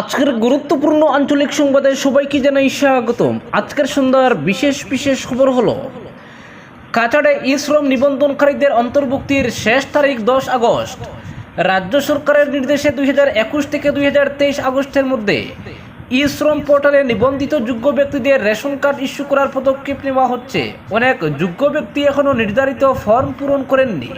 আজকের গুরুত্বপূর্ণ আঞ্চলিক সংবাদে সবাইকে জানাই স্বাগতম। আজকের সন্ধ্যার বিশেষ বিশেষ খবর হলো, কাছাড়ে ই শ্রম নিবন্ধনকারীদের অন্তর্ভুক্তির শেষ তারিখ দশ আগস্ট। রাজ্য সরকারের নির্দেশে দুই হাজার একুশ থেকে দুই হাজার তেইশ আগস্টের মধ্যে ই শ্রম পোর্টালে নিবন্ধিত যোগ্য ব্যক্তিদের রেশন কার্ড ইস্যু করার পদক্ষেপ নেওয়া হচ্ছে। অনেক যোগ্য ব্যক্তি এখনও নির্ধারিত ফর্ম পূরণ করেননি।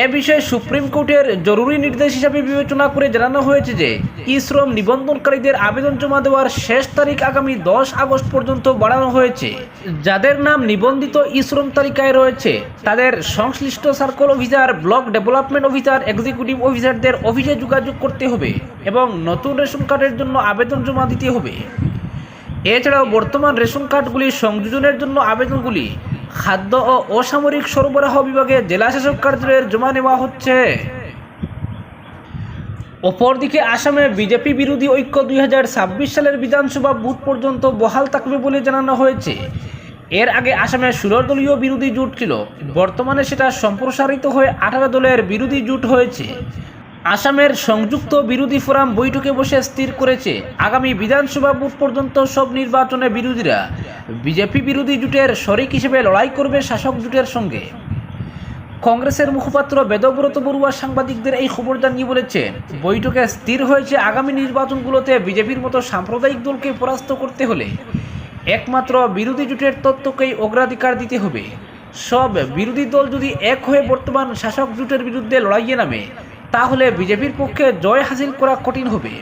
এ বিষয়ে সুপ্রিম কোর্টের জরুরি নির্দেশ হিসাবে বিবেচনা করে জানানো হয়েছে যে, ই শ্রম নিবন্ধনকারীদের আবেদন জমা দেওয়ার শেষ তারিখ আগামী দশ আগস্ট পর্যন্ত বাড়ানো হয়েছে। যাদের নাম নিবন্ধিত ই শ্রম তালিকায় রয়েছে, তাদের সংশ্লিষ্ট circle officer, block development officer, executive অফিসারদের অফিসে যোগাযোগ করতে হবে এবং নতুন রেশন কার্ডের জন্য আবেদন জমা দিতে হবে। এছাড়াও বর্তমান রেশন কার্ডগুলি সংযোজনের জন্য আবেদনগুলি খাদ্য ও অসামরিক সরবরাহ বিভাগে জেলা শাসক কার্যালয়ের জমা নেওয়া হচ্ছে। অপরদিকে আসামে বিজেপি বিরোধী ঐক্য দুই হাজার ছাব্বিশ সালের বিধানসভা বুথ পর্যন্ত বহাল থাকবে বলে জানানো হয়েছে। এর আগে আসামে ষোলো দলীয় বিরোধী জোট ছিল। বর্তমানে সেটা সম্প্রসারিত হয়ে আঠারো দলের বিরোধী জোট হয়েছে। আসামের সংযুক্ত বিরোধী ফোরাম বৈঠকে বসে স্থির করেছে আগামী বিধানসভা বুথ পর্যন্ত সব নির্বাচনে বিরোধীরা। বিজেপি বিরোধী জোটের শরিক হিসেবে লড়াই করবে শাসক জোটের সঙ্গে। কংগ্রেসের মুখপাত্র বেদব্রত বড়ুয়া সাংবাদিকদের এই খবর জানিয়ে বলেছেন বৈঠকে স্থির হয়েছে আগামী নির্বাচনগুলোতে বিজেপির মতো সাম্প্রদায়িক দলকে পরাস্ত করতে হলে। একমাত্র বিরোধী জোটের তত্ত্বকেই অগ্রাধিকার দিতে হবে। সব বিরোধী দল যদি এক হয়ে বর্তমান শাসক জোটের বিরুদ্ধে লড়াইয়ে নামে তাহলে বিজেপির পক্ষে জয় হাসিল করা কঠিন হবে।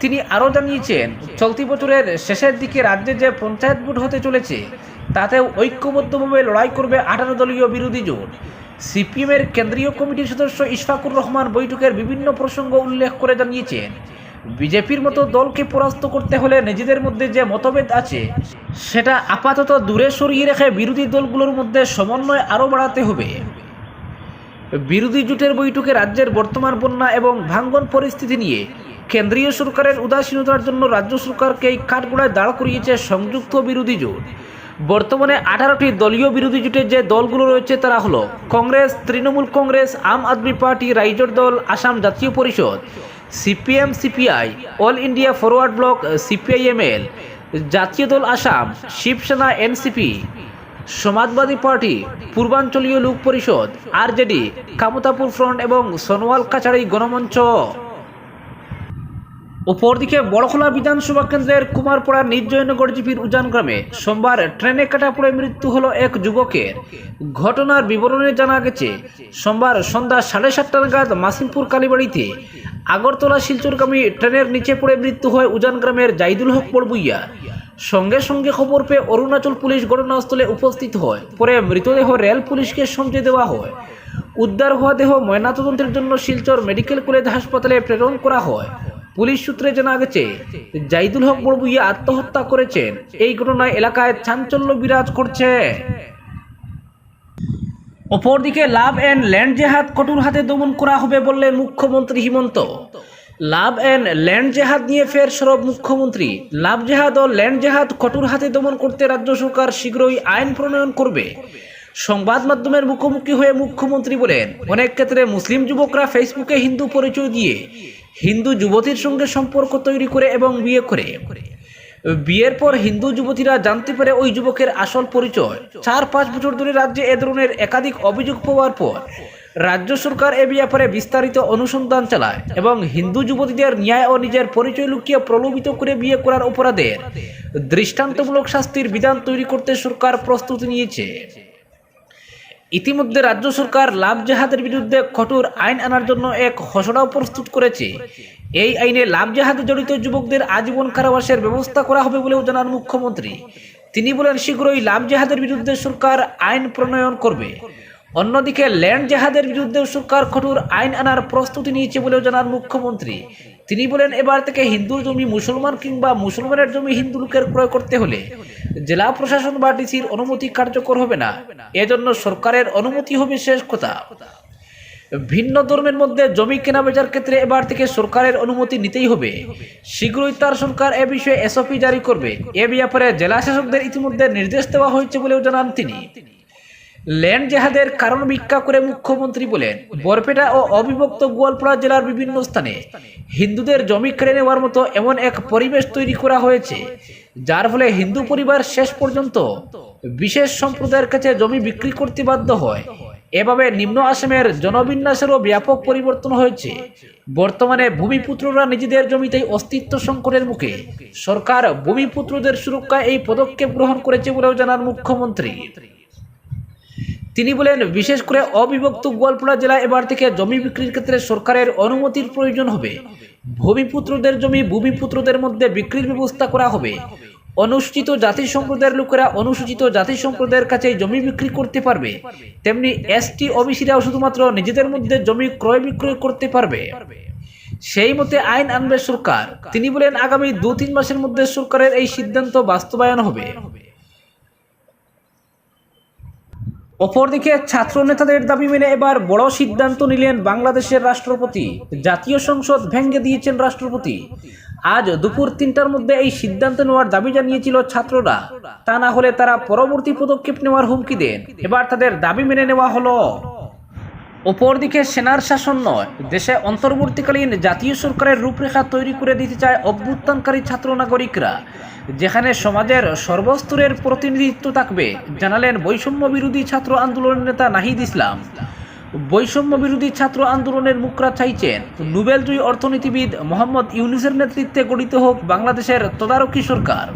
তিনি আরও জানিয়েছেন, চলতি বছরের শেষের দিকে রাজ্যে যে পঞ্চায়েত ভোট হতে চলেছে, তাতেও ঐক্যবদ্ধভাবে লড়াই করবে আঠারো দলীয় বিরোধী জোট। সিপিএমের কেন্দ্রীয় কমিটির সদস্য ইশফাকুর রহমান বৈঠকের বিভিন্ন প্রসঙ্গ উল্লেখ করে জানিয়েছেন, বিজেপির মতো দলকে পরাস্ত করতে হলে নিজেদের মধ্যে যে মতভেদ আছে, সেটা আপাতত দূরে সরিয়ে রেখে বিরোধী দলগুলোর মধ্যে সমন্বয় আরও বাড়াতে হবে। বিরোধী জোটের বৈঠকে রাজ্যের বর্তমান বন্যা এবং ভাঙ্গন পরিস্থিতি নিয়ে কেন্দ্রীয় সরকারের উদাসীনতার জন্য রাজ্য সরকারকে এই কাঠগোড়ায় দাঁড় করিয়েছে সংযুক্ত বিরোধী জোট। বর্তমানে আঠারোটি দলীয় বিরোধী জোটের যে দলগুলো রয়েছে তারা হলো Congress, Trinamool Congress, Aam Aadmi Party, Raijor Dal, Assam Jatiya Parishad, CPM, CPI, all India forward bloc, CPIML, Jatiya Dal Assam, Shiv Sena, NCP Samajwadi Party, Purvanchaliya Lok Parishad, RJD, Kamtapur front এবং সোনোয়াল কাছাড়ি গণমঞ্চ। অপরদিকে বড়খোলা বিধানসভা কেন্দ্রের কুমারপাড়া নির্জয়নগর জিপির উজান গ্রামে সোমবার ট্রেনে কাটা পড়ে মৃত্যু হলো এক যুবকের। ঘটনার বিবরণে জানা গেছে, সোমবার সন্ধ্যা সাড়ে সাতটা নাগাদ মাসিমপুর কালীবাড়িতে আগরতলা শিলচরগামী ট্রেনের নিচে পড়ে মৃত্যু হয় উজান গ্রামের জাইদুল হক বড়বুইয়া। সঙ্গে সঙ্গে খবর পেয়ে অরুণাচল পুলিশ ঘটনাস্থলে উপস্থিত হয়। পরে মৃতদেহ রেল পুলিশকে সমঝে দেওয়া হয়। উদ্ধার হওয়া দেহ ময়নাতদন্তের জন্য শিলচর মেডিকেল কলেজ হাসপাতালে প্রেরণ করা হয়। পুলিশ সূত্রে জানা গেছে, জাইদুল হক বড়বুইয়া আত্মহত্যা করেছেন। এই ঘটনায় এলাকায় চাঞ্চল্য বিরাজ করছে। অপরদিকে লাভ অ্যান্ড ল্যান্ড জেহাদ কঠোর হাতে দমন করা হবে বললেন মুখ্যমন্ত্রী হিমন্ত। লাভ অ্যান্ড ল্যান্ড জেহাদ নিয়ে ফের সরব মুখ্যমন্ত্রী। লাভ জেহাদ ও ল্যান্ড জেহাদ কঠোর হাতে দমন করতে রাজ্য সরকার শীঘ্রই আইন প্রণয়ন করবে। সংবাদ মাধ্যমের মুখোমুখি হয়ে মুখ্যমন্ত্রী বলেন, অনেক ক্ষেত্রে মুসলিম যুবকরা ফেসবুকে হিন্দু পরিচয় দিয়ে হিন্দু যুবতীর সঙ্গে সম্পর্ক তৈরি করে এবং বিয়ে করে। বিয়ের পর হিন্দু যুবতীরা জানতে পারে ওই যুবকের আসল পরিচয়। চার পাঁচ বছর ধরে রাজ্যে এ ধরনের একাধিক অভিযোগ পাওয়ার পর রাজ্য সরকার এ ব্যাপারে বিস্তারিত অনুসন্ধান চালায় এবং হিন্দু যুবতীদের ন্যায় ও নিজের পরিচয় লুকিয়ে প্রলোভিত করে বিয়ে করার অপরাধের দৃষ্টান্তমূলক শাস্তির বিধান তৈরি করতে সরকার প্রস্তুতি নিয়েছে। ইতিমধ্যে রাজ্য সরকার লাভ জাহাদের বিরুদ্ধে কঠোর আইন আনার জন্য এক খসড়াও প্রস্তুত করেছে। এই আইনে লাভ জেহাদে জড়িত যুবকদের আজীবন কারাবাসের ব্যবস্থা করা হবে বলেও জানান মুখ্যমন্ত্রী। তিনি বলেন, শীঘ্রই লাভ জাহাদের বিরুদ্ধে সরকার আইন প্রণয়ন করবে। অন্যদিকে ল্যান্ড জেহাদের বিরুদ্ধেও সরকার কঠোর আইন আনার প্রস্তুতি নিয়েছে বলেও জানান মুখ্যমন্ত্রী। তিনি বলেন, এবার থেকে হিন্দুর জমি মুসলমান কিংবা মুসলমানের জমি হিন্দু লোকের ক্রয় করতে হলে জেলা প্রশাসন বা ডিসির অনুমতি কার্যকর হবে না। এজন্য সরকারের অনুমতি হবে শেষ কথা। ভিন্ন ধর্মের মধ্যে জমি কেনা বেচার ক্ষেত্রে এবার থেকে সরকারের অনুমতি নিতেই হবে। শীঘ্রই তার সরকার এ বিষয়ে এসওপি জারি করবে। এ ব্যাপারে জেলা শাসকদের ইতিমধ্যে নির্দেশ দেওয়া হয়েছে বলেও জানান তিনি। ল্যান্ড জেহাদের কারণ ভিক্ষা করে মুখ্যমন্ত্রী বলেন, বরপেটা ও অবিভক্ত গোয়ালপাড়া জেলার বিভিন্ন স্থানে হিন্দুদের জমি কেড়ে নেওয়ার মতো এমন এক পরিবেশ তৈরি করা হয়েছে, যার ফলে হিন্দু পরিবার শেষ পর্যন্ত বিশেষ সম্প্রদায়ের কাছে জমি বিক্রি করতে বাধ্য হয়। এভাবে নিম্ন আসামের জনবিন্যাসেরও ব্যাপক পরিবর্তন হয়েছে। বর্তমানে ভূমিপুত্ররা নিজেদের জমিতেই অস্তিত্ব সংকটের মুখে সরকার ভূমিপুত্রদের সুরক্ষায় এই পদক্ষেপ গ্রহণ করেছে বলেও জানান মুখ্যমন্ত্রী। তিনি বলেন, বিশেষ করে অবিভক্ত গোয়ালপাড়া জেলা এবার থেকে জমি বিক্রির ক্ষেত্রে সরকারের অনুমতির প্রয়োজন হবে। ভূমিপুত্রদের জমি ভূমিপুত্রদের মধ্যে বিক্রির ব্যবস্থা করা হবে। অনুসূচিত জাতি সম্প্রদায়ের লোকেরা অনুসূচিত জাতি সম্প্রদায়ের কাছে জমি বিক্রি করতে পারবে। তেমনি এসটি ওবিসিরাও শুধুমাত্র নিজেদের মধ্যে জমি ক্রয় বিক্রয় করতে পারবে। সেই মতে আইন আনবে সরকার। তিনি বলেন, আগামী দু তিন মাসের মধ্যে সরকারের এই সিদ্ধান্ত বাস্তবায়ন হবে। অপরদিকে ছাত্র নেতাদের দাবি মেনে এবার বড় সিদ্ধান্ত নিলেন বাংলাদেশের রাষ্ট্রপতি। জাতীয় সংসদ ভেঙে দিয়েছেন রাষ্ট্রপতি। আজ দুপুর তিনটার মধ্যে এই সিদ্ধান্ত নেওয়ার দাবি জানিয়েছিল ছাত্ররা। তা না হলে তারা পরবর্তী পদক্ষেপ নেওয়ার হুমকি দেন। এবার তাদের দাবি মেনে নেওয়া হলো। অপরদিকে সেনার শাসন নয়, দেশে অন্তর্বর্তীকালীন জাতীয় সরকারের রূপরেখা তৈরি করে দিতে চায় অভ্যুত্থানকারী ছাত্র নাগরিকরা, যেখানে সমাজের সর্বস্তরের প্রতিনিধিত্ব থাকবে, জানালেন বৈষম্য বিরোধী ছাত্র আন্দোলনের নেতা নাহিদ ইসলাম। বৈষম্য বিরোধী ছাত্র আন্দোলনের মুখরা চাইছেন নোবেলজয়ী অর্থনীতিবিদ মোহাম্মদ ইউনুসের নেতৃত্বে গঠিত হোক বাংলাদেশের তদারকি সরকার।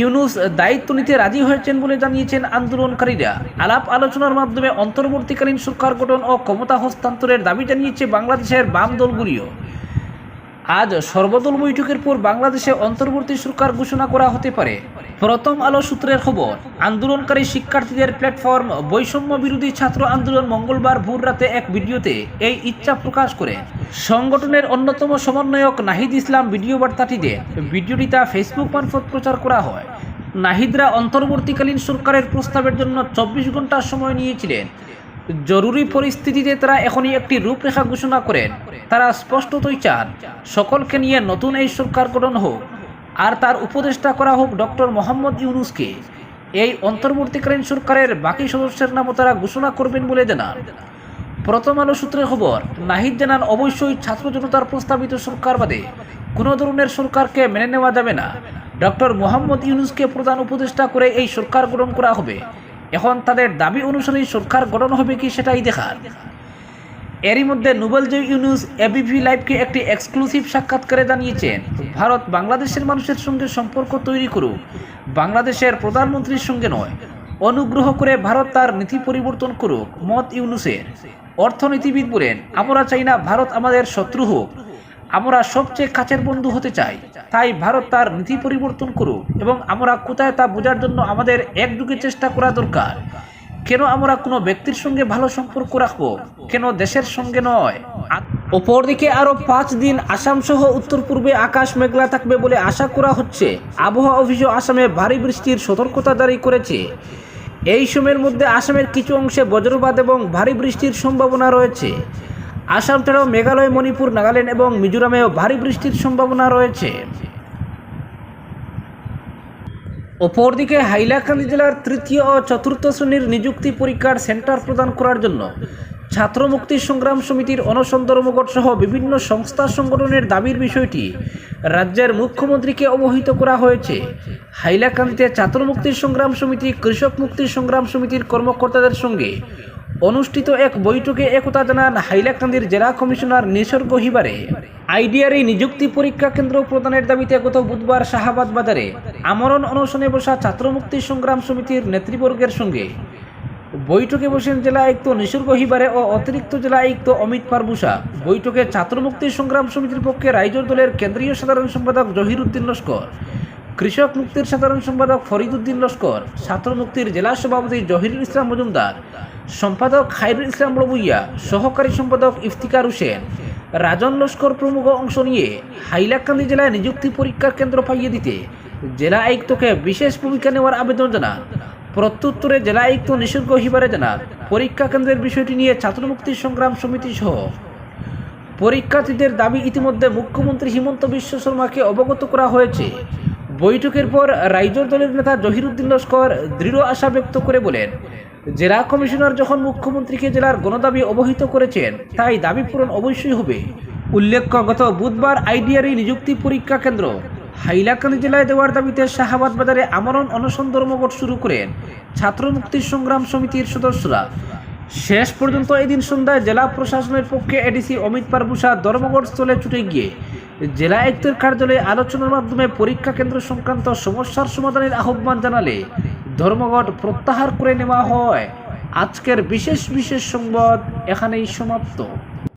ইউনুস দায়িত্ব নিতে রাজি হয়েছেন বলে জানিয়েছেন আন্দোলনকারীরা। আলাপ আলোচনার মাধ্যমে অন্তর্বর্তীকালীন সরকার গঠন ও ক্ষমতা হস্তান্তরের দাবি জানিয়েছে বাংলাদেশের বাম দলগুলিও। আজ সর্বদল বৈঠকের পর বাংলাদেশে অন্তর্বর্তী সরকার ঘোষণা করা হতে পারে। প্রথম আলো সূত্রের খবর, আন্দোলনকারী শিক্ষার্থীদের প্ল্যাটফর্ম বৈষম্য বিরোধী ছাত্র আন্দোলন মঙ্গলবার ভোর রাতে এক ভিডিওতে এই ইচ্ছা প্রকাশ করে। সংগঠনের অন্যতম সমন্বয়ক নাহিদ ইসলাম ভিডিও বার্তাটি দেন ভিডিওটি তা ফেসবুক মারফত প্রচার করা হয়। নাহিদরা অন্তর্বর্তীকালীন সরকারের প্রস্তাবের জন্য চব্বিশ ঘণ্টা সময় নিয়েছিলেন। জরুরি পরিস্থিতিতে তারা এখনই একটি রূপরেখা ঘোষণা করেন। তারা স্পষ্টতই চান, সকলকে নিয়ে নতুন এই সরকার গঠন হোক। আর তার উপদেষ্টা করা হোক ডক্টর মোহাম্মদ ইউনুসকে। এই অন্তর্বর্তীকালীন সরকারের বাকি সদস্যের নামও তারা ঘোষণা করবেন বলে জানান। প্রথম আলো সূত্রে খবর, নাহিদ জানান, অবশ্যই ছাত্র জনতার প্রস্তাবিত সরকার বাদে কোনো ধরনের সরকারকে মেনে নেওয়া যাবে না। ডক্টর মোহাম্মদ ইউনুসকে প্রধান উপদেষ্টা করে এই সরকার গঠন করা হবে। এখন তাদের দাবি অনুসারে সরকার গঠন হবে কি সেটাই দেখার। এরই মধ্যে নোবেলজয়ী ইউনুস এবিপি লাইভকে একটি এক্সক্লুসিভ সাক্ষাৎকারে জানিয়েছেন ভারত বাংলাদেশের মানুষের সঙ্গে সম্পর্ক তৈরি করুক। বাংলাদেশের প্রধানমন্ত্রীর সঙ্গে নয়, অনুগ্রহ করে ভারত তার নীতি পরিবর্তন করুক। মত ইউনুসের, অর্থনীতিবিদ বলেন, আমরা চাই না ভারত আমাদের শত্রু হোক। আমরা সবচেয়ে কাছের বন্ধু হতে চাই। তাই ভারত তার নীতি পরিবর্তন করুক এবং আমরা কোথায় তা বোঝার জন্য আমাদের একযুগে চেষ্টা করা দরকার। কেন আমরা কোনো ব্যক্তির সঙ্গে ভালো সম্পর্ক রাখব? কেন দেশের সঙ্গে নয়? অপরদিকে আরও পাঁচ দিন আসাম সহ উত্তর পূর্বে আকাশ মেঘলা থাকবে বলে আশা করা হচ্ছে। আবহাওয়া অফিসও আসামে ভারী বৃষ্টির সতর্কতা জারি করেছে। এই সময়ের মধ্যে আসামের কিছু অংশে বজ্রপাত এবং ভারী বৃষ্টির সম্ভাবনা রয়েছে। আসাম ছাড়াও মেঘালয়, মণিপুর, নাগাল্যান্ড এবং মিজোরামেও ভারী বৃষ্টির সম্ভাবনা রয়েছে। অপরদিকে হাইলাকান্দি জেলার তৃতীয় ও চতুর্থ শ্রেণির নিযুক্তি পরীক্ষার সেন্টার প্রদান করার জন্য ছাত্র মুক্তি সংগ্রাম সমিতির অনশন ধর্মঘট সহ বিভিন্ন সংস্থা সংগঠনের দাবির বিষয়টি রাজ্যের মুখ্যমন্ত্রীকে অবহিত করা হয়েছে। হাইলাকান্দিতে ছাত্র মুক্তি সংগ্রাম সমিতি, কৃষক মুক্তি সংগ্রাম সমিতির কর্মকর্তাদের সঙ্গে অনুষ্ঠিত এক বৈঠকে একথা জানান হাইলাকান্দির জেলা কমিশনার নিসর্গ হিবারে। আইডিআর এই নিযুক্তি পরীক্ষা কেন্দ্র প্রদানের দাবিতে গত বুধবার শাহাবাদ বাজারে আমরণ অনশনে বসা ছাত্রমুক্তি সংগ্রাম সমিতির নেতৃবর্গের সঙ্গে। বৈঠকে বসেন জেলা আয়ুক্ত নিসর্গ হিবারে ও অতিরিক্ত জেলা আয়ুক্ত অমিত পারবুসা বৈঠকে ছাত্রমুক্তি সংগ্রাম সমিতির পক্ষে রাইজর দলের কেন্দ্রীয় সাধারণ সম্পাদক জহির উদ্দিন লস্কর, কৃষক মুক্তির সাধারণ সম্পাদক ফরিদ উদ্দিন লস্কর ছাত্র মুক্তির জেলা সভাপতি জহিরুল ইসলাম মজুমদার, সম্পাদক খাইরুল ইসলাম রবুইয়া, সহকারী সম্পাদক ইফতিকার হোসেন রাজন লস্কর প্রমুখ অংশ নিয়ে হাইলাকান্দি জেলায় নিযুক্তি পরীক্ষার কেন্দ্র পাইয়ে দিতে জেলা আয়ুক্তকে বিশেষ ভূমিকা নেওয়ার আবেদন জানান। প্রত্যুত্তরে জেলা আয়ুক্ত নিসর্গ হিবারে জানান, পরীক্ষা কেন্দ্রের বিষয়টি নিয়ে ছাত্রমুক্তি সংগ্রাম সমিতি সহ পরীক্ষার্থীদের দাবি ইতিমধ্যে মুখ্যমন্ত্রী হিমন্ত বিশ্ব শর্মাকে অবগত করা হয়েছে। বৈঠকের পর রাইজর দলের নেতা জহিরুদ্দিন লস্কর দৃঢ় আশা ব্যক্ত করে বলেন জেলা কমিশনার যখন মুখ্যমন্ত্রীকে জেলার গণদাবি অবহিত করেছেন, তাই দাবি পূরণ অবশ্যই হবে। উল্লেখ্য, গত বুধবার আইডিআরই নিযুক্তি পরীক্ষা কেন্দ্র হাইলাকান্দি জেলায় দেওয়ার দাবিতে শাহাবাদ বাজারে আমরণ অনশন ধর্মঘট শুরু করেন ছাত্র মুক্তি সংগ্রাম সমিতির সদস্যরা। শেষ পর্যন্ত এদিন সন্ধ্যায় জেলা প্রশাসনের পক্ষে এডিসি অমিত পারভূষা ধর্মঘট স্থলে ছুটে গিয়ে জেলা আয়ুক্তের কার্যালয়ে আলোচনার মাধ্যমে পরীক্ষা কেন্দ্র সংক্রান্ত সমস্যার সমাধানের আহ্বান জানালে ধর্মঘট প্রত্যাহার করে নেওয়া হয়। আজকের বিশেষ বিশেষ সংবাদ এখানেই সমাপ্ত।